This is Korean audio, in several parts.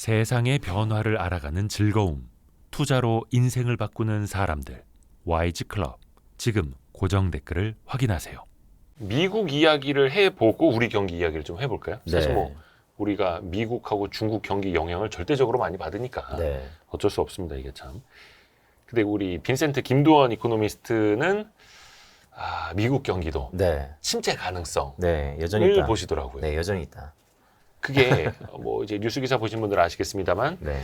세상의 변화를 알아가는 즐거움. 투자로 인생을 바꾸는 사람들. YG 클럽. 지금 고정 댓글을 확인하세요. 미국 이야기를 해보고 우리 경기 이야기를 좀 해볼까요? 사실 네. 뭐 우리가 미국하고 중국 경기 영향을 절대적으로 많이 받으니까 네. 어쩔 수 없습니다 이게 참. 근데 우리 빈센트 김도원 이코노미스트는 아, 미국 경기도 네. 침체 가능성을 네. 여전히 있다. 보시더라고요. 네, 여전히 있다. 그게 뭐 이제 뉴스 기사 보신 분들 은 아시겠습니다만 네.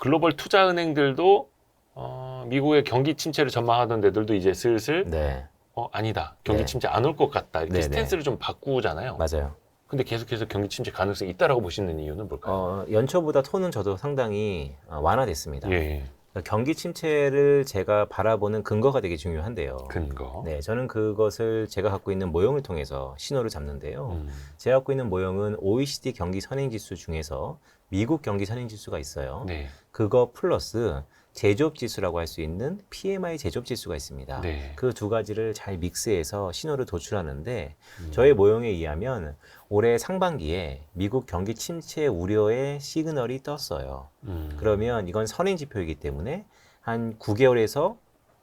글로벌 투자 은행들도 어, 미국의 경기 침체를 전망하던 데들도 이제 슬슬 네. 어, 아니다 경기 네. 침체 안 올 것 같다 이렇게 네, 네. 스탠스를 좀 바꾸잖아요. 맞아요. 근데 계속해서 경기 침체 가능성이 있다라고 보시는 이유는 뭘까요? 어, 연초보다 톤은 저도 상당히 어, 완화됐습니다. 예, 그러니까 경기 침체를 제가 바라보는 근거가 되게 중요한데요. 근거. 네, 저는 그것을 제가 갖고 있는 모형을 통해서 신호를 잡는데요. 음, 제가 갖고 있는 모형은 OECD 경기 선행 지수 중에서 미국 경기 선행 지수가 있어요. 네, 그거 플러스 제조업 지수라고 할 수 있는 PMI 제조업 지수가 있습니다. 네. 그두 가지를 잘 믹스해서 신호를 도출하는데 음. 저의 모형에 의하면 올해 상반기에 미국 경기 침체 우려의 시그널이 떴어요. 음, 그러면 이건 선행 지표이기 때문에 한 9개월에서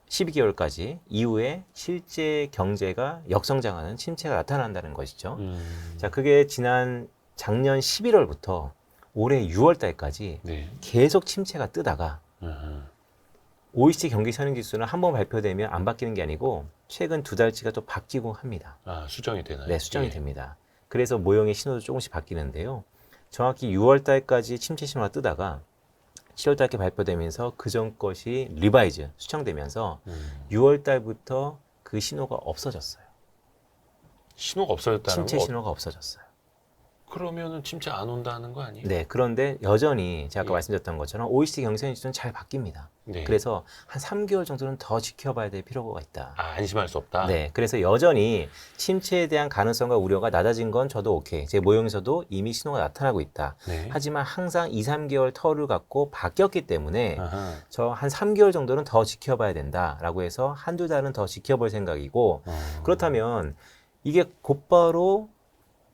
12개월까지 이후에 실제 경제가 역성장하는 침체가 나타난다는 것이죠. 음, 자, 그게 지난 작년 11월부터 올해 6월 달까지 네, 계속 침체가 뜨다가 음, OECD 경기 선행 지수는 한 번 발표되면 안 바뀌는 게 아니고 최근 두 달치가 또 바뀌고 합니다. 아 수정이 되나요? 네, 수정이 예. 됩니다. 그래서 모형의 신호도 조금씩 바뀌는데요. 정확히 6월 달까지 침체 신호가 뜨다가 7월 달께 발표되면서 그전 것이 리바이즈 수정되면서 음, 6월 달부터 그 신호가 없어졌어요. 신호가 없어졌다는 침체 거. 신호가 없어졌어요. 그러면은 침체 안 온다는 거 아니에요? 네, 그런데 여전히 제가 아까 예. 말씀드렸던 것처럼 OECD 경선 지수는 잘 바뀝니다. 네. 그래서 한 3개월 정도는 더 지켜봐야 될 필요가 있다. 아, 안심할 수 없다. 네, 그래서 여전히 침체에 대한 가능성과 우려가 낮아진 건 저도 오케이. 제 모형에서도 이미 신호가 나타나고 있다. 네. 하지만 항상 2, 3개월 터를 갖고 바뀌었기 때문에. 저 한 3개월 정도는 더 지켜봐야 된다라고 해서 한두 달은 더 지켜볼 생각이고 어. 그렇다면 이게 곧바로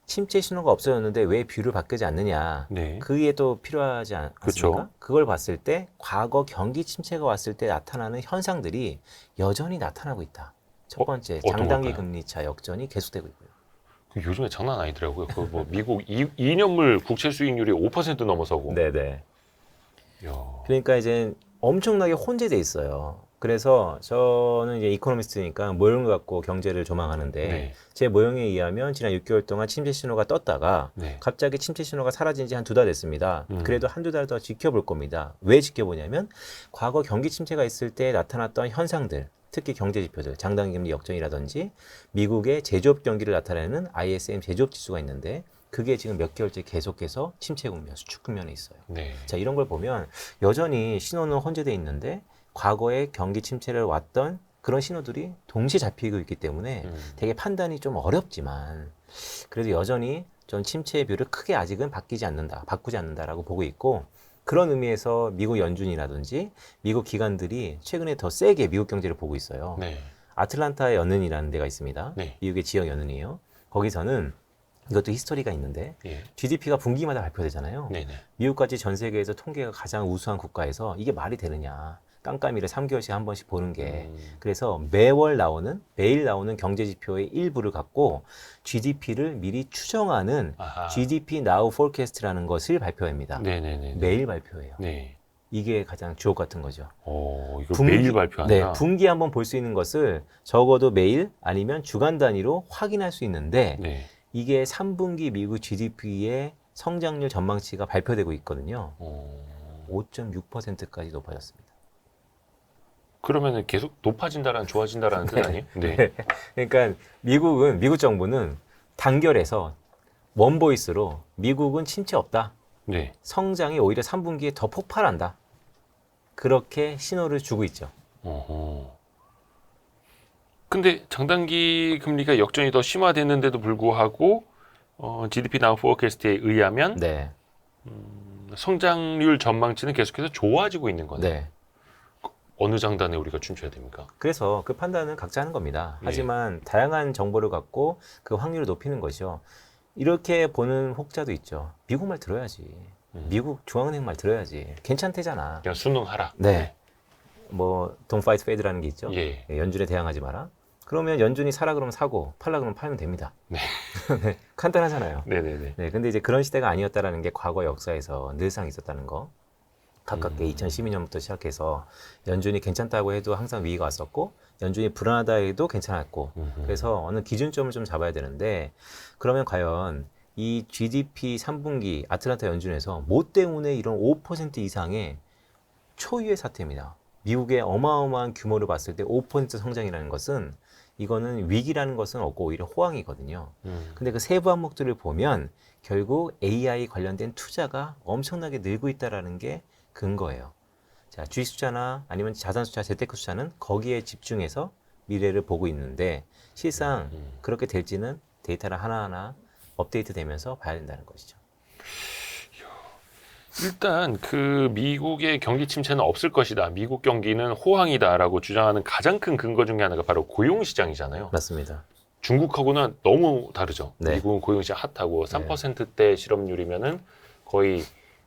침체 신호가 없어졌는데 왜 뷰를 바뀌지 않느냐. 네. 그게 또 필요하지 않, 그쵸. 않습니까? 그걸 봤을 때 과거 경기 침체가 왔을 때 나타나는 현상들이 여전히 나타나고 있다. 첫 어, 번째, 어떤 장단기 걸까요? 금리 차 역전이 계속되고 있고요. 그 요즘에 장난 아니더라고요. 그 뭐 미국 2, 2년물 국채 수익률이 5% 넘어서고. 네네. 야. 그러니까 이제 엄청나게 혼재돼 있어요. 그래서 저는 이제 이코노미스트니까 모형을 갖고 경제를 조망하는데 네. 제 모형에 의하면 지난 6개월 동안 침체 신호가 떴다가 네. 갑자기 침체 신호가 사라진 지 한 두 달 됐습니다. 음. 그래도 한 두 달 더 지켜볼 겁니다. 왜 지켜보냐면 과거 경기 침체가 있을 때 나타났던 현상들, 특히 경제 지표들, 장단기 금리 역전이라든지 미국의 제조업 경기를 나타내는 ISM 제조업 지수가 있는데 그게 지금 몇 개월째 계속해서 침체 국면, 수축 국면에 있어요. 네. 자, 이런 걸 보면 여전히 신호는 혼재돼 있는데 과거에 경기 침체를 왔던 그런 신호들이 동시에 잡히고 있기 때문에 음. 되게 판단이 좀 어렵지만 그래도 여전히 전 침체의 뷰를 크게 아직은 바뀌지 않는다, 바꾸지 않는다라고 보고 있고 그런 의미에서 미국 연준이라든지 미국 기관들이 최근에 더 세게 미국 경제를 보고 있어요. 네. 아틀란타 연은이라는 데가 있습니다. 네. 미국의 지역 연은이에요. 거기서는 이것도 히스토리가 있는데 예. GDP가 분기마다 발표되잖아요. 네, 네. 미국까지 전 세계에서 통계가 가장 우수한 국가에서 이게 말이 되느냐. 깜깜이를 3개월씩 한 번씩 보는 게. 음. 그래서 매월 나오는, 매일 나오는 경제 지표의 일부를 갖고 GDP를 미리 추정하는 아하. GDP Now Forecast라는 것을 발표합니다. 네, 네, 네. 네. 매일 발표해요. 네. 이게 가장 주옥 같은 거죠. 어, 이거 분기- 매일 발표한다. 네, 분기 한번 볼 수 있는 것을 적어도 매일 아니면 주간 단위로 확인할 수 있는데 네. 이게 3분기 미국 GDP의 성장률 전망치가 발표되고 있거든요. 어. 5.6%까지 높아졌습니다. 그러면은 계속 높아진다라는 좋아진다라는 뜻 아니에요? 네. 그러니까 미국은 미국 정부는 단결해서 원보이스로 미국은 침체 없다. 네. 성장이 오히려 3분기에 더 폭발한다. 그렇게 신호를 주고 있죠. 어허. 근데 장단기 금리가 역전이 더 심화됐는데도 불구하고 어, GDP 나우 포캐스트에 의하면 네. 성장률 전망치는 계속해서 좋아지고 있는 거네. 네. 어느 장단에 우리가 춤춰야 됩니까? 그래서 그 판단은 각자 하는 겁니다. 네. 하지만 다양한 정보를 갖고 그 확률을 높이는 것이요. 이렇게 보는 혹자도 있죠. 미국 말 들어야지. 음. 미국 중앙은행 말 들어야지. 괜찮대잖아. 그냥 순응하라. 네. 뭐 don't fight Fed라는 게 있죠. 예. 예, 연준에 대항하지 마라. 그러면 연준이 사라 그러면 사고 팔라 그러면 팔면 됩니다. 네. 네, 간단하잖아요. 네네네. 네, 근데 이제 그런 시대가 아니었다라는 게 과거 역사에서 늘상 있었다는 거. 가깝게 음. 2012년부터 시작해서 연준이 괜찮다고 해도 항상 위기가 왔었고 연준이 불안하다 해도 괜찮았고 음흠. 그래서 어느 기준점을 좀 잡아야 되는데 그러면 과연 이 GDP 3분기 아틀란타 연준에서 뭐 때문에 이런 5% 이상의 초유의 사태입니다. 미국의 어마어마한 규모를 봤을 때 5% 성장이라는 것은 이거는 위기라는 것은 없고 오히려 호황이거든요. 음. 근데 그 세부 항목들을 보면 결국 AI 관련된 투자가 엄청나게 늘고 있다라는 게 근거예요. 자, 주식 투자나 아니면 자산 투자, 재테크 투자는 거기에 집중해서 미래를 보고 있는데 실상 음. 그렇게 될지는 데이터를 하나하나 업데이트 되면서 봐야 된다는 것이죠. 일단 그 미국의 경기 침체는 없을 것이다. 미국 경기는 호황이다라고 주장하는 가장 큰 근거 중에 하나가 바로 고용 시장이잖아요. 맞습니다. 중국하고는 너무 다르죠. 네. 미국은 고용 시장 핫하고 3%대 실업률이면은 거의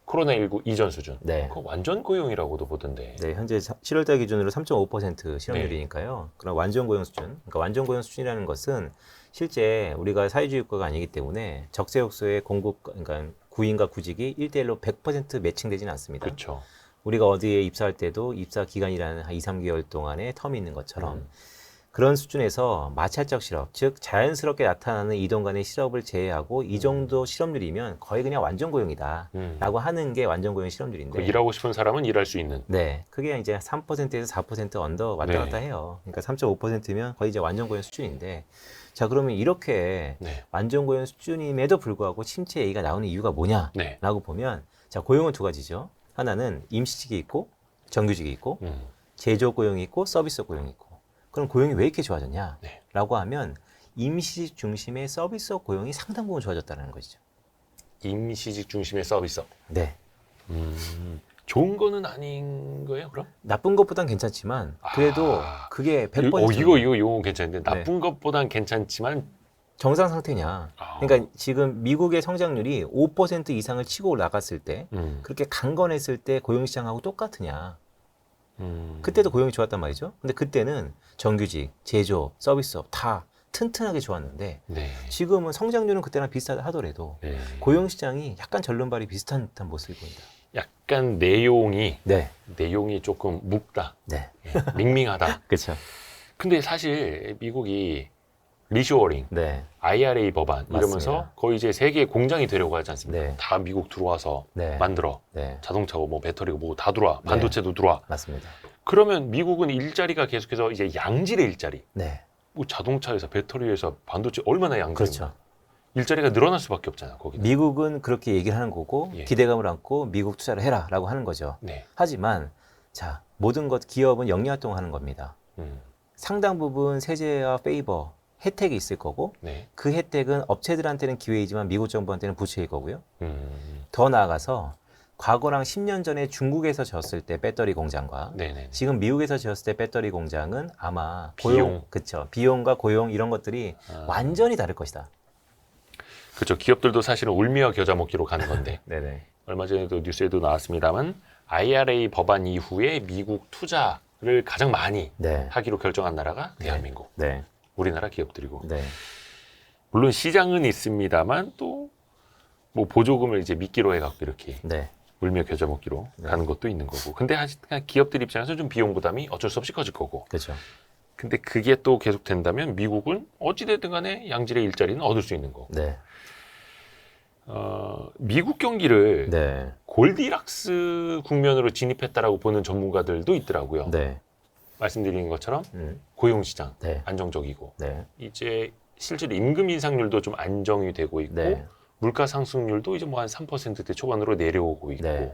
코로나19 이전 수준. 네. 그거 완전 고용이라고도 보던데. 네, 현재 7월달 기준으로 3.5% 실업률이니까요. 그럼 완전 고용 수준. 그러니까 완전 고용 수준이라는 것은 실제 우리가 사회주의 국가가 아니기 때문에 적재적소의 공급, 그러니까 구인과 구직이 1대1로 100% 매칭되지는 않습니다. 그렇죠. 우리가 어디에 입사할 때도 입사 기간이라는 한 2, 3개월 동안의 텀이 있는 것처럼 음. 그런 수준에서 마찰적 실업, 즉 자연스럽게 나타나는 이동 간의 실업을 제외하고 이 정도 실업률이면 거의 그냥 완전 고용이다. 음. 라고 하는 게 완전 고용 그 실업률인데 일하고 싶은 사람은 일할 수 있는. 네, 그게 이제 3%에서 4% 언더 왔다 네. 갔다 해요. 그러니까 3.5%면 거의 이제 완전 고용 수준인데, 자 그러면 이렇게 네. 완전 고용 수준임에도 불구하고 침체 얘기가 나오는 이유가 뭐냐라고 네. 보면, 자 고용은 두 가지죠. 하나는 임시직이 있고 정규직이 있고 음. 제조업 고용이 있고 서비스 고용이 있고. 그럼 고용이 왜 이렇게 좋아졌냐? 네. 라고 하면 임시직 중심의 서비스 고용이 상당 부분 좋아졌다는 것이죠. 임시직 중심의 서비스. 네. 음. 좋은 거는 아닌 거예요, 그럼? 나쁜 것보단 괜찮지만 그래도 아. 그게 100% 이거, 어, 이거 이거 이거 괜찮은데 네. 나쁜 것보단 괜찮지만 정상 상태냐. 아. 그러니까 지금 미국의 성장률이 5% 이상을 치고 올라갔을 때 음. 그렇게 강건했을 때 고용 시장하고 똑같으냐. 음. 그때도 고용이 좋았단 말이죠. 근데 그때는 정규직, 제조업, 서비스업 다 튼튼하게 좋았는데 네. 지금은 성장률은 그때랑 비슷하다 하더라도 네. 고용 시장이 약간 절름발이 비슷한 듯한 모습을 보인다. 약간 내용이 네. 내용이 조금 묵다, 네. 예, 밍밍하다. 그렇죠. 근데 사실 미국이 리쇼어링, 네. IRA 법안 이러면서 맞습니다. 거의 이제 세계 공장이 되려고 하지 않습니까? 네. 다 미국 들어와서 네. 만들어 네. 자동차고 뭐 배터리고 뭐 다 들어와 네. 반도체도 들어와. 맞습니다. 그러면 미국은 일자리가 계속해서 이제 양질의 일자리. 네. 뭐 자동차에서 배터리에서 반도체 얼마나 양질? 그렇죠. 일자리가 늘어날 수밖에 없잖아 거기. 미국은 그렇게 얘기를 하는 거고 예. 기대감을 안고 미국 투자를 해라라고 하는 거죠. 네. 하지만 자 모든 것 기업은 영리 활동하는 겁니다. 음. 상당 부분 세제와 페이버 혜택이 있을 거고 네. 그 혜택은 업체들한테는 기회이지만 미국 정부한테는 부채일 거고요. 음. 더 나아가서 과거랑 10년 전에 중국에서 졌을 때 배터리 공장과 네네. 지금 미국에서 지었을 때 배터리 공장은 아마 비용. 고용, 그쵸 비용과 고용 이런 것들이 아. 완전히 다를 것이다. 그렇죠. 기업들도 사실은 울미와 겨자 먹기로 가는 건데 네네. 얼마 전에도 뉴스에도 나왔습니다만 IRA 법안 이후에 미국 투자를 가장 많이 네. 하기로 결정한 나라가 네. 대한민국, 네. 우리나라 기업들이고 네. 물론 시장은 있습니다만 또 뭐 보조금을 이제 미끼로 해갖고 이렇게 네. 울며 겨자 먹기로 네. 가는 것도 있는 거고 근데 그냥 기업들 입장에서 좀 비용 부담이 어쩔 수 없이 커질 거고 그렇죠. 근데 그게 또 계속 된다면 미국은 어찌됐든 간에 양질의 일자리는 얻을 수 있는 거고 네. 어, 미국 경기를 네. 골디락스 국면으로 진입했다라고 보는 전문가들도 있더라고요. 네. 말씀드린 것처럼 음. 고용시장 네. 안정적이고 네. 이제 실제로 임금 인상률도 좀 안정이 되고 있고 네. 물가 상승률도 이제 뭐 한 3%대 초반으로 내려오고 있고 네.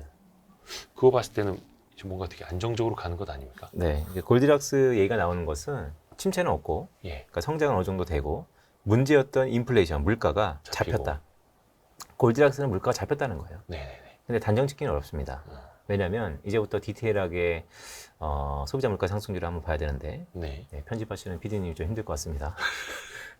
그거 봤을 때는 이제 뭔가 되게 안정적으로 가는 것 아닙니까? 네. 골디락스 얘기가 나오는 것은 침체는 없고, 예. 그러니까 성장은 어느 정도 되고, 문제였던 인플레이션, 물가가 잡히고. 잡혔다. 골디락스는 물가가 잡혔다는 거예요. 네네네. 근데 단정 짓기는 어렵습니다. 음. 왜냐하면 이제부터 디테일하게 어, 소비자 물가 상승률을 한번 봐야 되는데 네. 네, 편집하시는 PD님이 좀 힘들 것 같습니다.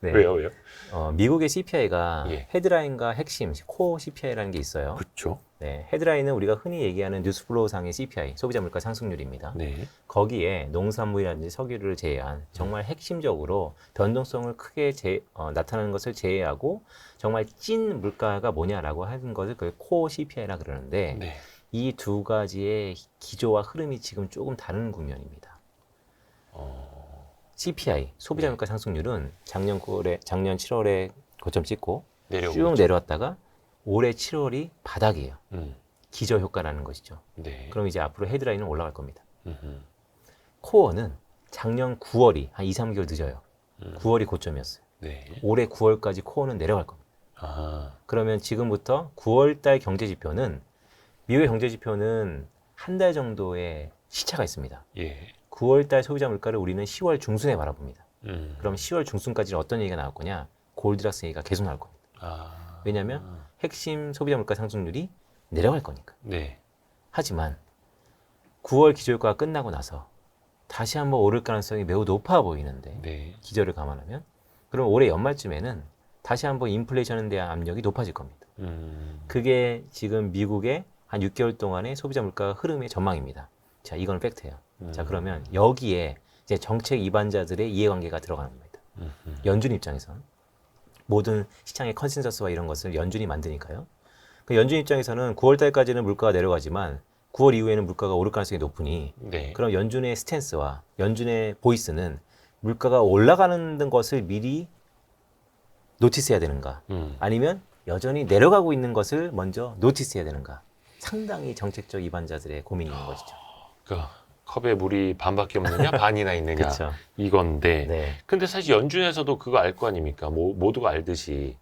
네. 왜요, 왜요? 어, 미국의 CPI가 예. 헤드라인과 핵심, 코어 CPI라는 게 있어요. 그렇죠. 네, 헤드라인은 우리가 흔히 얘기하는 뉴스플로우 상의 CPI, 소비자 물가 상승률입니다. 네. 거기에 농산물이라든지 석유를 제외한 정말 핵심적으로 변동성을 크게 제- 어, 나타나는 것을 제외하고 정말 찐 물가가 뭐냐라고 하는 것을 그 코어 CPI라 그러는데 네. 이 두 가지의 기조와 흐름이 지금 조금 다른 국면입니다. 어, CPI 소비자 네. 물가 상승률은 작년 9월에 작년 7월에 고점 찍고. 쭉 내려왔다가 올해 7월이 바닥이에요. 음. 기저 효과라는 것이죠. 네. 그럼 이제 앞으로 헤드라인은 올라갈 겁니다. 음흠. 코어는 작년 9월이 한 2, 3개월 늦어요. 음. 9월이 고점이었어요. 네. 올해 9월까지 코어는 내려갈 겁니다. 아, 그러면 지금부터 9월달 경제 지표는 미국의 경제 지표는 한 달 정도의 시차가 있습니다. 예. 9월달 소비자 물가를 우리는 10월 중순에 바라봅니다. 음. 그럼 10월 중순까지는 어떤 얘기가 나올 거냐? 골드락스 얘기가 계속 나올 겁니다. 아. 왜냐면 핵심 소비자 물가 상승률이 내려갈 거니까. 네. 하지만 9월 기저효과가 끝나고 나서 다시 한번 오를 가능성이 매우 높아 보이는데 네. 기저를 감안하면 그럼 올해 연말쯤에는 다시 한번 인플레이션에 대한 압력이 높아질 겁니다. 음. 그게 지금 미국의 한 6개월 동안의 소비자 물가 흐름의 전망입니다. 자, 이건 팩트예요. 자, 음. 그러면 여기에 이제 정책 입안자들의 이해관계가 들어가는 겁니다. 음흠. 연준 입장에선 모든 시장의 컨센서스와 이런 것을 연준이 만드니까요. 그 연준 입장에서는 9월 달까지는 물가가 내려가지만 9월 이후에는 물가가 오를 가능성이 높으니 네. 그럼 연준의 스탠스와 연준의 보이스는 물가가 올라가는 것을 미리 노티스해야 되는가? 음. 아니면 여전히 내려가고 있는 것을 먼저 노티스해야 되는가? 상당히 정책적 입안자들의 고민인 것이죠. 그러니까 컵에 물이 반밖에 없느냐, 반이나 있느냐 그렇죠. 이건데. 네, 근데 사실 연준에서도 그거 알 거 아닙니까? 뭐 모두가 알듯이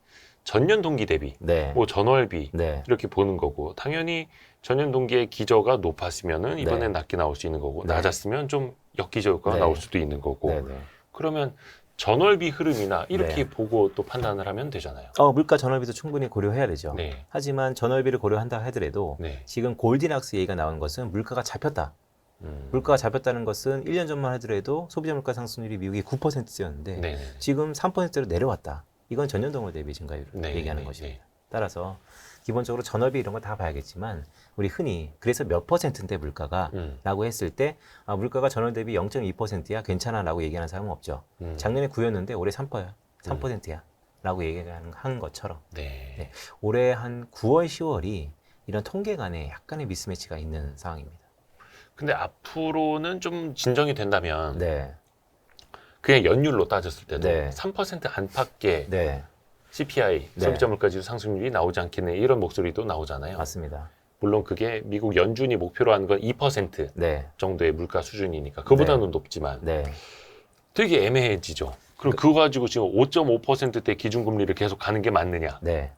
전년 동기 대비, 네, 뭐 전월비 네, 이렇게 보는 거고 당연히 전년 동기의 기저가 높았으면은 이번엔 네. 낮게 나올 수 있는 거고 네. 낮았으면 좀 역기저 효과가 네. 나올 수도 있는 거고 네, 네. 그러면 전월비 흐름이나 이렇게 네. 보고 또 판단을 하면 되잖아요. 어, 물가 전월비도 충분히 고려해야 되죠. 네, 하지만 전월비를 고려한다 하더라도 네, 지금 골디락스 얘기가 나온 것은 물가가 잡혔다. 음. 물가가 잡혔다는 것은 1년 전만 하더라도 소비자 물가 상승률이 미국이 9%였는데 네, 네. 지금 3%로 내려왔다. 이건 전년 동월 대비 증가율을 네, 얘기하는 네, 것입니다. 네. 따라서 기본적으로 전업이 이런 거 다 봐야겠지만 우리 흔히 그래서 몇 퍼센트인데 물가가 음, 라고 했을 때 아, 물가가 전월 대비 0.2%야 괜찮아 라고 얘기하는 사람은 없죠. 음. 작년에 9였는데 올해 3%야. 3%야. 라고 얘기하는 한 것처럼 네. 네. 올해 한 9월, 10월이 이런 통계 간에 약간의 미스매치가 있는 상황입니다. 근데 앞으로는 좀 진정이 된다면 네. 그냥 연율로 따졌을 때도 네. 3% 안팎의 네. CPI 네. 소비자 물가지수 상승률이 나오지 않겠네 이런 목소리도 나오잖아요. 맞습니다. 물론 그게 미국 연준이 목표로 하는 건 2% 네. 정도의 물가 수준이니까 그보다는 높지만 네. 되게 애매해지죠. 그럼 그거 가지고 지금 5.5%대 기준금리를 계속 가는 게 맞느냐? 네.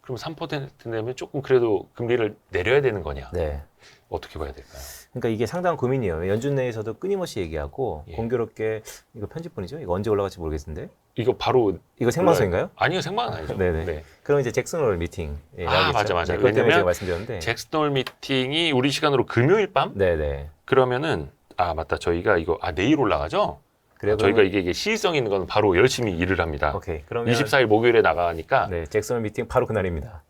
그럼 3% 내면 조금 그래도 금리를 내려야 되는 거냐? 네. 어떻게 봐야 될까요? 그러니까 이게 상당한 고민이에요. 연준 내에서도 끊임없이 얘기하고 예. 공교롭게 이거 편집본이죠? 이거 언제 올라갈지 모르겠는데 이거 바로 이거 생방송인가요? 아니요 생방은 아니죠. 네네. 네. 그럼 이제 잭슨홀 미팅. 예, 아? 맞아, 맞아. 네, 그것 때문에 왜냐면 제가 말씀드렸는데. 잭스놀 미팅이 우리 시간으로 금요일 밤 네네. 그러면은 아 맞다 저희가 이거 아 내일 올라가죠? 그래요. 아, 저희가 그러면- 이게, 이게 시의성 있는 건 바로 열심히 일을 합니다. 오케이. 그러면 24일 목요일에 나가니까 네, 잭슨홀 미팅 바로 그날입니다.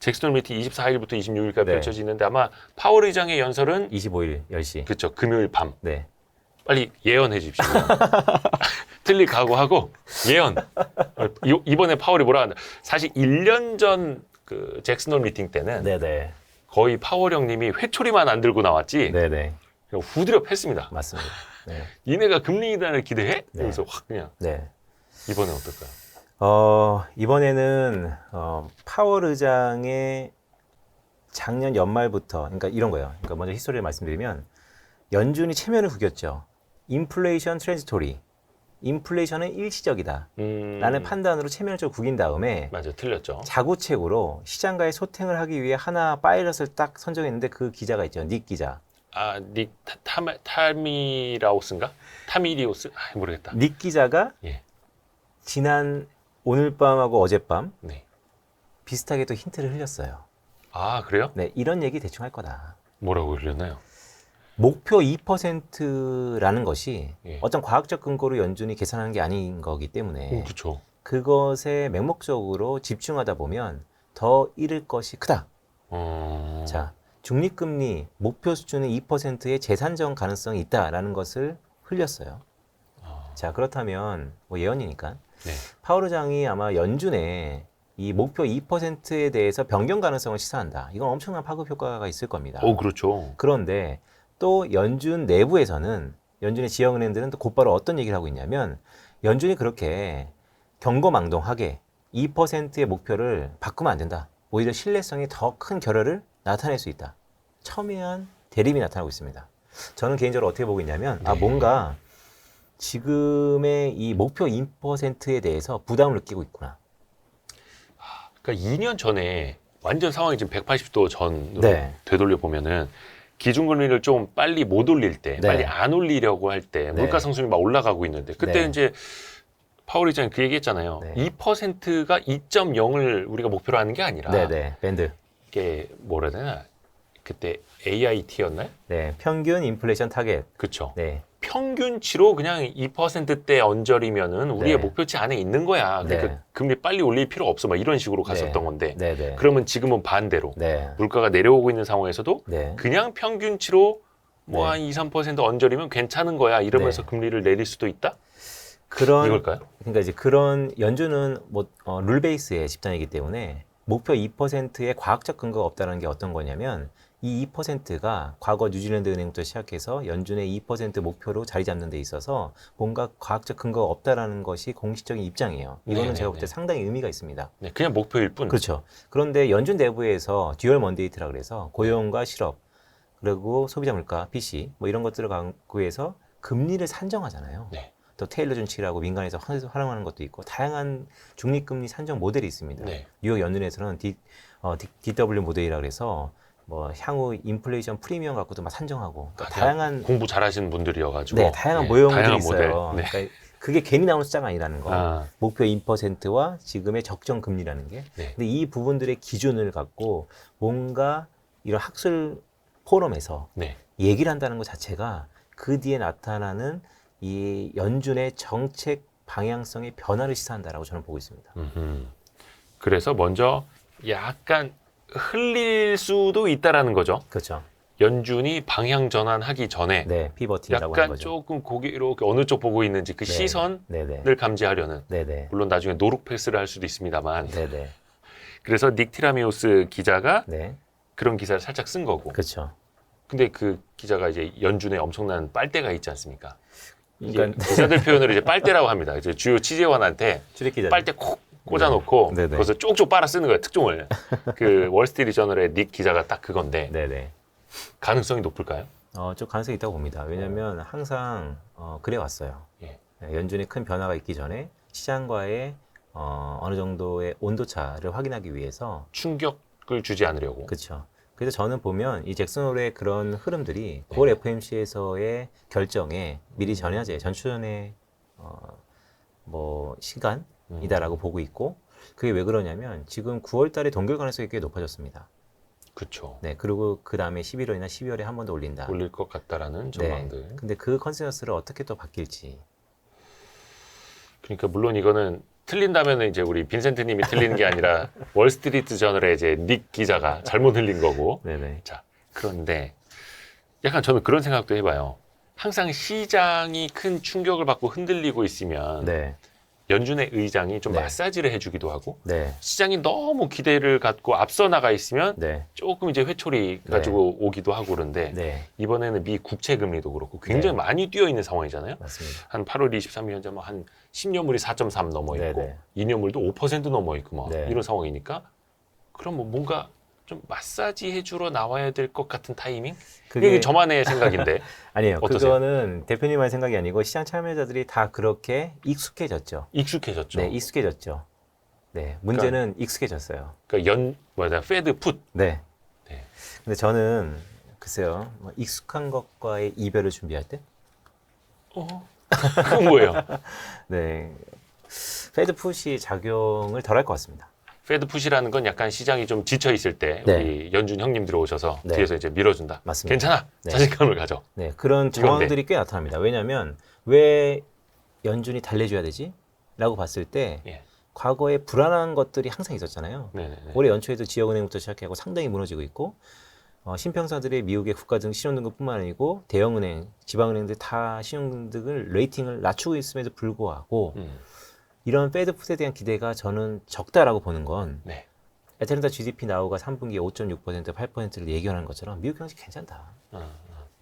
잭스놀 미팅 24일부터 26일까지 네. 펼쳐지는데 아마 파월 의장의 연설은 25일 10시. 그쵸 금요일 밤 네. 빨리 예언해 주십시오. 틀릴 각오하고 예언. 어, 이- 이번에 파월이 뭐라 한다. 사실 1년 전 그 잭스놀 미팅 때는 네네. 거의 파월 형님이 회초리만 안 들고 나왔지 네네. 그냥 후드려 팼습니다. 맞습니다. 네. 니네가 금리 인하를 기대해? 네. 그래서 확 그냥 네. 이번에 어떨까요? 어, 이번에는 어, 파월 의장의 작년 연말부터 그러니까 이런 거예요. 그러니까 먼저 히스토리를 말씀드리면 연준이 체면을 구겼죠. 인플레이션 트랜지토리. 인플레이션은 일시적이다. 음, 라는 판단으로 체면을 좀 구긴 다음에 맞아 틀렸죠. 자구책으로 시장과의 소통을 하기 위해 하나 파일럿을 딱 선정했는데 그 기자가 있죠. 닉 기자. 아 닉 타미 타미라오스인가? 타미리오스? 아 모르겠다. 닉 기자가 예. 지난 오늘 밤하고 어젯밤 네. 비슷하게 또 힌트를 흘렸어요. 아 그래요? 네, 이런 얘기 대충 할 거다. 뭐라고 그러셨나요? 목표 2%라는 것이 예. 어떤 과학적 근거로 연준이 계산하는 게 아닌 거기 때문에 오, 그렇죠. 그것에 맹목적으로 집중하다 보면 더 잃을 것이 크다. 어... 자, 중립금리 목표 수준은 2%의 재산정 가능성이 있다라는 것을 흘렸어요. 아, 자, 그렇다면 뭐 예언이니까 네. 파월 의장이 아마 연준에 이 목표 2%에 대해서 변경 가능성을 시사한다. 이건 엄청난 파급 효과가 있을 겁니다. 오, 그렇죠. 그런데 또 연준 내부에서는 연준의 지역은행들은 또 곧바로 어떤 얘기를 하고 있냐면 연준이 그렇게 경거망동하게 2%의 목표를 바꾸면 안 된다. 오히려 신뢰성이 더 큰 결여를 나타낼 수 있다. 첨예한 대립이 나타나고 있습니다. 저는 개인적으로 어떻게 보고 있냐면 아 네. 뭔가 지금의 이 목표 2%에 대해서 부담을 느끼고 있구나. 그러니까 2년 전에 완전 상황이 지금 180도 전으로 네. 되돌려 보면은 기준금리를 좀 빨리 못 올릴 때, 네. 빨리 안 올리려고 할때 네. 물가 상승이 막 올라가고 있는데 그때 네. 이제 파월 의장이 그 얘기했잖아요. 네. 2%가 2.0을 우리가 목표로 하는 게 아니라 네 네 밴드. 이게 뭐라 해야 되나? 그때 AIT였나요? 네 평균 인플레이션 타겟. 그쵸. 네 평균치로 그냥 2%대 언저리면은 우리의 네. 목표치 안에 있는 거야. 그러니까 네. 금리 빨리 올릴 필요 없어. 막 이런 식으로 갔었던 네. 건데. 네 네. 그러면 지금은 반대로 네. 물가가 내려오고 있는 상황에서도 네. 그냥 평균치로 뭐 네. 한 2, 3% 언저리면 괜찮은 거야. 이러면서 네. 금리를 내릴 수도 있다? 그런 이걸까요? 그러니까 이제 그런 연준은 뭐 어, 룰 베이스의 집단이기 때문에 목표 2%의 과학적 근거가 없다는 게 어떤 거냐면 이 2%가 과거 뉴질랜드 은행부터 시작해서 연준의 2% 목표로 자리 잡는 데 있어서 뭔가 과학적 근거가 없다라는 것이 공식적인 입장이에요. 이거는 네네네. 제가 볼 때 상당히 의미가 있습니다. 네, 그냥 목표일 뿐. 그렇죠. 그런데 연준 내부에서 듀얼 먼데이트라 그래서 고용과 실업 그리고 소비자 물가, PC 뭐 이런 것들을 갖고 해서 금리를 산정하잖아요. 네. 또 테일러 준칙이라고 민간에서 활- 활용하는 것도 있고 다양한 중립금리 산정 모델이 있습니다. 네. 뉴욕 연준에서는 D, 어, D, w 모델이라 그래서 뭐 향후 인플레이션 프리미엄 갖고도 막 산정하고 또 아, 다양한 공부 잘하시는 분들이어가지고. 네, 다양한 네, 모형들이 다양한 있어요. 모델. 네. 그러니까 그게 괜히 나오는 숫자가 아니라는 거. 아, 목표 2%와 지금의 적정 금리라는 게. 네. 근데 이 부분들의 기준을 갖고 뭔가 이런 학술 포럼에서 네. 얘기를 한다는 것 자체가 그 뒤에 나타나는 이 연준의 정책 방향성의 변화를 시사한다라고 저는 보고 있습니다. 음흠. 그래서 먼저 약간 흘릴 수도 있다라는 거죠. 그렇죠. 연준이 방향 전환하기 전에 네, 피버팅이라고 하는 약간 거죠. 조금 고개 이렇게 어느 쪽 보고 있는지 그 네. 시선을 네 네. 감지하려는 네 네. 물론 나중에 노룩 패스를 할 수도 있습니다만 네 네. 그래서 닉 티라미오스 기자가 네. 그런 기사를 살짝 쓴 거고 그렇죠. 근데 그 기자가 이제 연준에 엄청난 빨대가 있지 않습니까? 이게 그러니까 기자들 표현으로 이제 빨대라고 합니다. 이제 주요 취재원한테 출입 기자. 빨대 콕 꽂아놓고 네. 네네. 거기서 쪽쪽 빨아 쓰는 거예요 특종을. 그 월스트리트 저널의 닉 기자가 딱 그건데 네네. 가능성이 높을까요? 어, 좀 가능성이 있다고 봅니다. 왜냐하면 항상 어, 그래 왔어요. 예. 연준에 큰 변화가 있기 전에 시장과의 어, 어느 정도의 온도차를 확인하기 위해서 충격을 주지 않으려고. 그렇죠. 그래서 저는 보면 이 잭슨홀의 그런 흐름들이 9월 FMC에서의 결정에 미리 전야제, 전추전의 어, 뭐 시간 이다라고 보고 있고 그게 왜 그러냐면 지금 9월 달에 동결 가능성이 꽤 높아졌습니다. 그렇죠. 네, 그리고 그 다음에 11월이나 12월에 한 번 더 올린다. 올릴 것 같다라는 네. 전망들. 근데 그 컨센서스를 어떻게 또 바뀔지. 그러니까 물론 이거는 틀린다면 이제 우리 빈센트님이 틀리는 게 아니라 월스트리트 저널의 이제 닉 기자가 잘못 흘린 거고. 네네. 자 그런데 약간 저는 그런 생각도 해봐요. 항상 시장이 큰 충격을 받고 흔들리고 있으면 네, 연준의 의장이 좀 네. 마사지를 해주기도 하고 네, 시장이 너무 기대를 갖고 앞서 나가 있으면 네, 조금 이제 회초리 가지고 오기도 하고 그러는데 네, 이번에는 미 국채 금리도 그렇고 굉장히 네. 많이 뛰어 있는 상황이잖아요. 맞습니다. 한 8월 23일 현재 뭐한 10년물이 4.3 넘어 있고 네네. 2년물도 5% 넘어 있고 뭐 네. 이런 상황이니까 그럼 뭐 뭔가 좀 마사지 해주러 나와야 될 것 같은 타이밍? 그게 이게 저만의 생각인데 아니에요. 어떠세요? 그거는 대표님의 생각이 아니고 시장 참여자들이 다 그렇게 익숙해졌죠. 익숙해졌죠. 네, 익숙해졌죠. 네, 문제는 익숙해졌어요. 그러니까 연 뭐냐 페드 풋 네. 네. 근데 저는 글쎄요, 뭐 익숙한 것과의 이별을 준비할 때, 어? 그건 뭐예요? 네, 페드 풋이 작용을 덜 할 것 같습니다. 페드 푸시라는 건 약간 시장이 좀 지쳐 있을 때 네. 우리 연준 형님 들어오셔서 네. 뒤에서 이제 밀어준다. 맞습니다. 괜찮아. 네. 자신감을 가져. 네, 그런. 정황들이 꽤 나타납니다. 왜냐하면 왜 연준이 달래줘야 되지? 라고 봤을 때 예. 과거에 불안한 것들이 항상 있었잖아요. 네네네. 올해 연초에도 지역은행부터 시작하고 상당히 무너지고 있고 어, 신평사들의 미국의 국가 등 신용등급뿐만 아니고 대형은행, 지방은행들 다 신용등급을 레이팅을 낮추고 있음에도 불구하고 음. 이런 페드풋에 대한 기대가 저는 적다라고 보는 건 네. 애틀랜타 GDP 나오가 3분기에 5.6% 8%를 예견하는 것처럼 미국 경제 괜찮다. 어,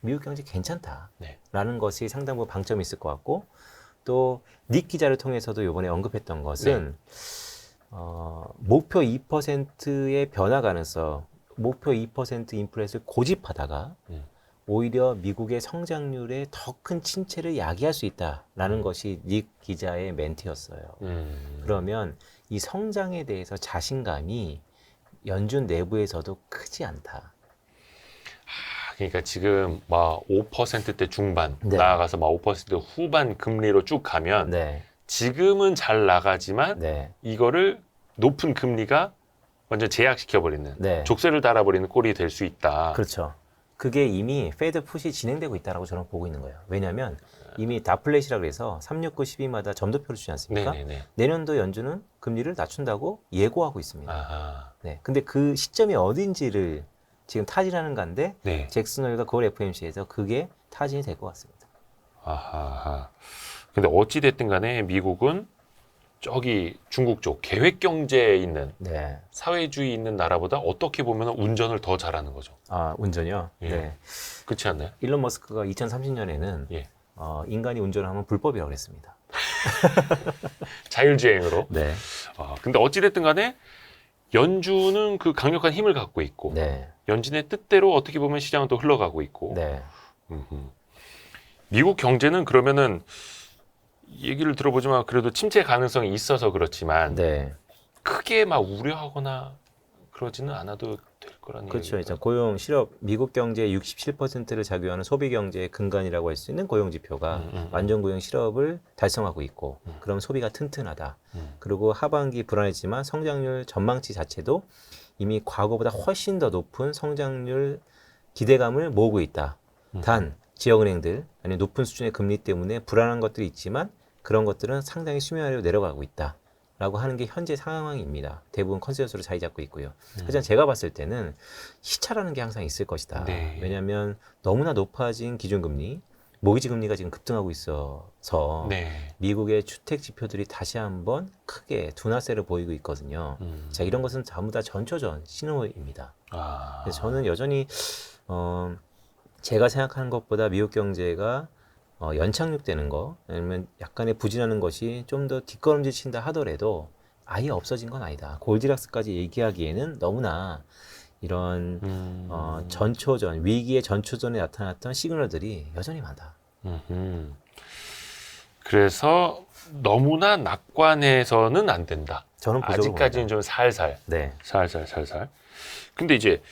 미국 경제 괜찮다. 네. 라는 것이 상당 부분 방점이 있을 것 같고 또 닉 기자를 통해서도 이번에 언급했던 것은 어, 목표 2%의 변화 가능성, 목표 2% 인플레이션을 고집하다가 음. 오히려 미국의 성장률에 더 큰 침체를 야기할 수 있다라는 것이 닉 기자의 멘트였어요. 음. 그러면 이 성장에 대해서 자신감이 연준 내부에서도 크지 않다. 아, 그러니까 지금 막 5%대 중반 네. 나아가서 막5% 후반 금리로 쭉 가면 네, 지금은 잘 나가지만 네, 이거를 높은 금리가 완전 제약시켜 버리는 네. 족쇄를 달아버리는 꼴이 될 수 있다. 그렇죠. 그게 이미 페드 풋이 진행되고 있다라고 저는 보고 있는 거예요. 왜냐하면 이미 다플레이시라 그래서 369, 12마다 점도표를 주지 않습니까? 네네네. 내년도 연준은 금리를 낮춘다고 예고하고 있습니다. 아하. 네. 근데 그 시점이 어딘지를 지금 타진하는 건데 네. 잭슨 홀과 그걸 FMC에서 그게 타진이 될 것 같습니다. 아하. 근데 어찌 됐든 간에 미국은 저기 중국 쪽 계획 경제에 있는 네. 사회주의 있는 나라보다 어떻게 보면 운전을 더 잘하는 거죠. 아 운전이요. 예. 네. 그렇지 않나요? 일론 머스크가 2030년에는 예. 어, 인간이 운전을 하면 불법이라고 그랬습니다. 자율주행으로. 네. 아, 근데 어찌 됐든 간에 연준은 그 강력한 힘을 갖고 있고 네. 연준의 뜻대로 어떻게 보면 시장은 또 흘러가고 있고 네. 음흠. 미국 경제는 그러면은 얘기를 들어보지만 그래도 침체 가능성이 있어서 그렇지만 네. 크게 막 우려하거나 그러지는 않아도 될 거라는 그렇죠. 일단 고용 실업 미국 경제의 67%를 작용하는 소비 경제의 근간이라고 할 수 있는 고용 지표가 음, 음, 음. 완전 고용 실업을 달성하고 있고 음. 그럼 소비가 튼튼하다. 음. 그리고 하반기 불안했지만 성장률 전망치 자체도 이미 과거보다 훨씬 더 높은 성장률 기대감을 모으고 있다. 음. 단 지역은행들 아니면 높은 수준의 금리 때문에 불안한 것들이 있지만 그런 것들은 상당히 수면 아래로 내려가고 있다. 라고 하는 게 현재 상황입니다. 대부분 컨센서스로 자리 잡고 있고요. 음. 하지만 제가 봤을 때는 시차라는 게 항상 있을 것이다. 네. 왜냐하면 너무나 높아진 기준금리, 모기지 금리가 지금 급등하고 있어서 네. 미국의 주택 지표들이 다시 한번 크게 둔화세를 보이고 있거든요. 음. 자 이런 것은 전부 다 전초전 신호입니다. 아. 그래서 저는 여전히 어, 제가 생각하는 것보다 미국 경제가 어, 연착륙되는 거 아니면 약간의 부진하는 것이 좀 더 뒷걸음질 친다 하더라도 아예 없어진 건 아니다. 골디락스까지 얘기하기에는 너무나 이런 음. 어, 전초전 위기의 전초전에 나타났던 시그널들이 여전히 많다. 음흠. 그래서 너무나 낙관해서는 안 된다. 저는 아직까지는. 좀 살살, 네, 살살, 살살. 근데 이제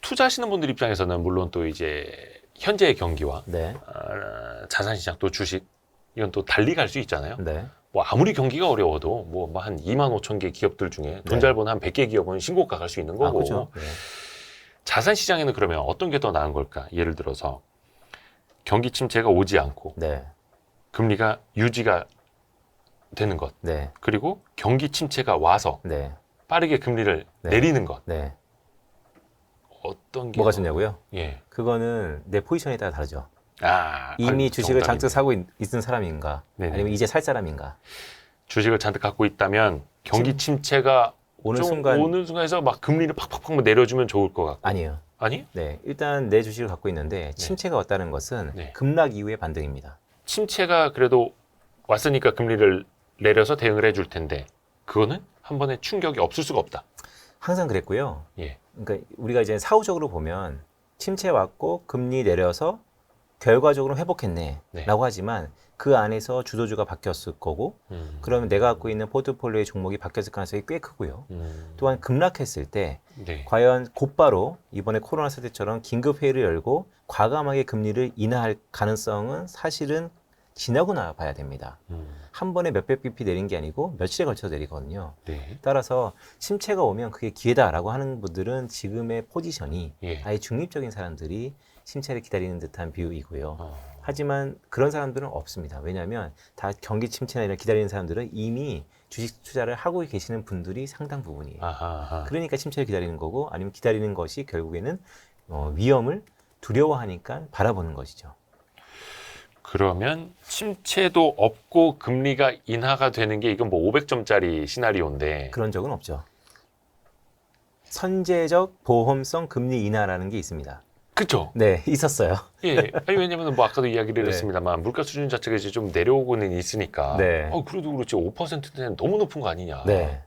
투자하시는 분들 입장에서는 물론 또 이제 현재의 경기와 네, 아, 자산시장 또 주식 이건 또 달리 갈 수 있잖아요. 네, 뭐 아무리 경기가 어려워도 뭐 한 2만 5천 개 기업들 중에 돈 네. 잘 버는 한 100개 기업은 신고가 갈 수 있는 아 거고 그렇죠. 네. 자산 시장에는 그러면 어떤 게 더 나은 걸까? 예를 들어서 경기 침체가 오지 않고 네, 금리가 유지가 되는 것 네, 그리고 경기 침체가 와서 네, 빠르게 금리를 네. 내리는 것 네. 어떤 게 뭐가 더- 좋냐고요? 예. 그거는 내 포지션에 따라 다르죠. 아 이미 아유, 주식을 정답이네. 잔뜩 사고 있, 는 사람인가, 네네. 아니면 이제 살 사람인가. 주식을 잔뜩 갖고 있다면 경기 침체가 오는 좀 순간 오는 순간에서 막 금리를 팍팍팍 내려주면 좋을 것 같고 아니에요. 아니 네, 일단 내 주식을 갖고 있는데 침체가 왔다는 것은 네. 급락 이후의 반등입니다. 침체가 그래도 왔으니까 금리를 내려서 대응을 해줄 텐데 그거는 한 번에 충격이 없을 수가 없다. 항상 그랬고요. 예. 그러니까 우리가 이제 사후적으로 보면 침체 왔고 금리 내려서 결과적으로 회복했네라고 네. 하지만 그 안에서 주도주가 바뀌었을 거고 음. 그러면 내가 갖고 있는 포트폴리오의 종목이 바뀌었을 가능성이 꽤 크고요. 음. 또한 급락했을 때 네. 과연 곧바로 이번에 코로나 사태처럼 긴급 회의를 열고 과감하게 금리를 인하할 가능성은 사실은 지나고 나 봐야 됩니다. 음, 한 번에 몇백 bp 내린 게 아니고 며칠에 걸쳐서 내리거든요. 네. 따라서 침체가 오면 그게 기회다라고 하는 분들은 지금의 포지션이 예. 아예 중립적인 사람들이 침체를 기다리는 듯한 비유이고요. 어, 하지만 그런 사람들은 없습니다. 왜냐하면 다 경기 침체나 이런 기다리는 사람들은 이미 주식 투자를 하고 계시는 분들이 상당 부분이에요. 아하, 아하. 그러니까 침체를 기다리는 거고 아니면 기다리는 것이 결국에는 어, 위험을 두려워하니까 바라보는 것이죠. 그러면 침체도 없고 금리가 인하가 되는 게 이건 뭐 500점짜리 시나리오인데 그런 적은 없죠. 선제적 보험성 금리 인하라는 게 있습니다. 그죠? 네, 있었어요. 예. 아니 왜냐면 뭐 아까도 이야기를 네. 했습니다만 물가 수준 자체가 이제 좀 내려오고는 있으니까. 네. 어 그래도 그렇지 5%는 너무 높은 거 아니냐. 네,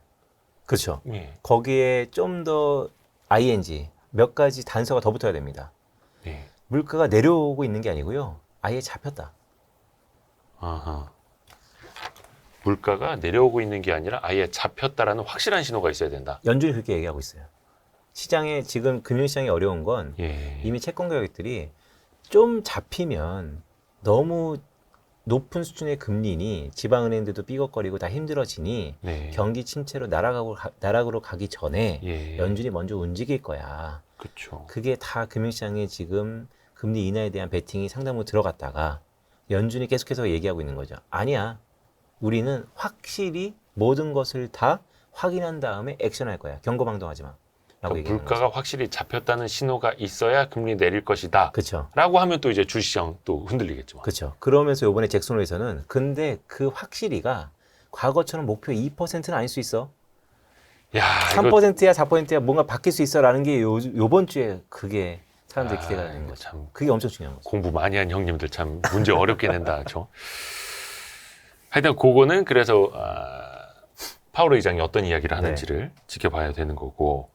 그렇죠. 예. 거기에 좀 더 ing 몇 가지 단서가 더 붙어야 됩니다. 예. 물가가 내려오고 있는 게 아니고요. 아예 잡혔다. 아하. 물가가 내려오고 있는 게 아니라 아예 잡혔다라는 확실한 신호가 있어야 된다. 연준이 그렇게 얘기하고 있어요. 시장에 지금 금융시장이 어려운 건 예. 이미 채권 가격들이 좀 잡히면 너무 높은 수준의 금리니 지방은행들도 삐걱거리고 다 힘들어지니 네. 경기 침체로 날아가고 가- 나락으로 가기 전에 예. 연준이 먼저 움직일 거야. 그렇죠. 그게 다 금융시장에 지금 금리 인하에 대한 베팅이 상당 부분 들어갔다가 연준이 계속해서 얘기하고 있는 거죠. 아니야. 우리는 확실히 모든 것을 다 확인한 다음에 액션할 거야. 경고방동하지 마. 라고 그러니까 물가가 확실히 잡혔다는 신호가 있어야 금리 내릴 것이다. 그렇죠. 라고 하면 또 이제 주시장 또 흔들리겠죠. 그렇죠. 그러면서 이번에 잭슨홀에서는 근데 그 확실히가 과거처럼 목표 2%는 아닐 수 있어. 야, 이거 3%야 4%야 뭔가 바뀔 수 있어라는 게 요, 요번 주에 그게 사람들이 기대가 아, 되는 이거 거죠. 참 그게 엄청 중요한 거죠. 공부 많이 한 형님들 참 문제 어렵게 낸다. 죠 하여튼 그거는 그래서 아, 파월 의장이 어떤 이야기를 하는지를 지켜봐야 되는 거고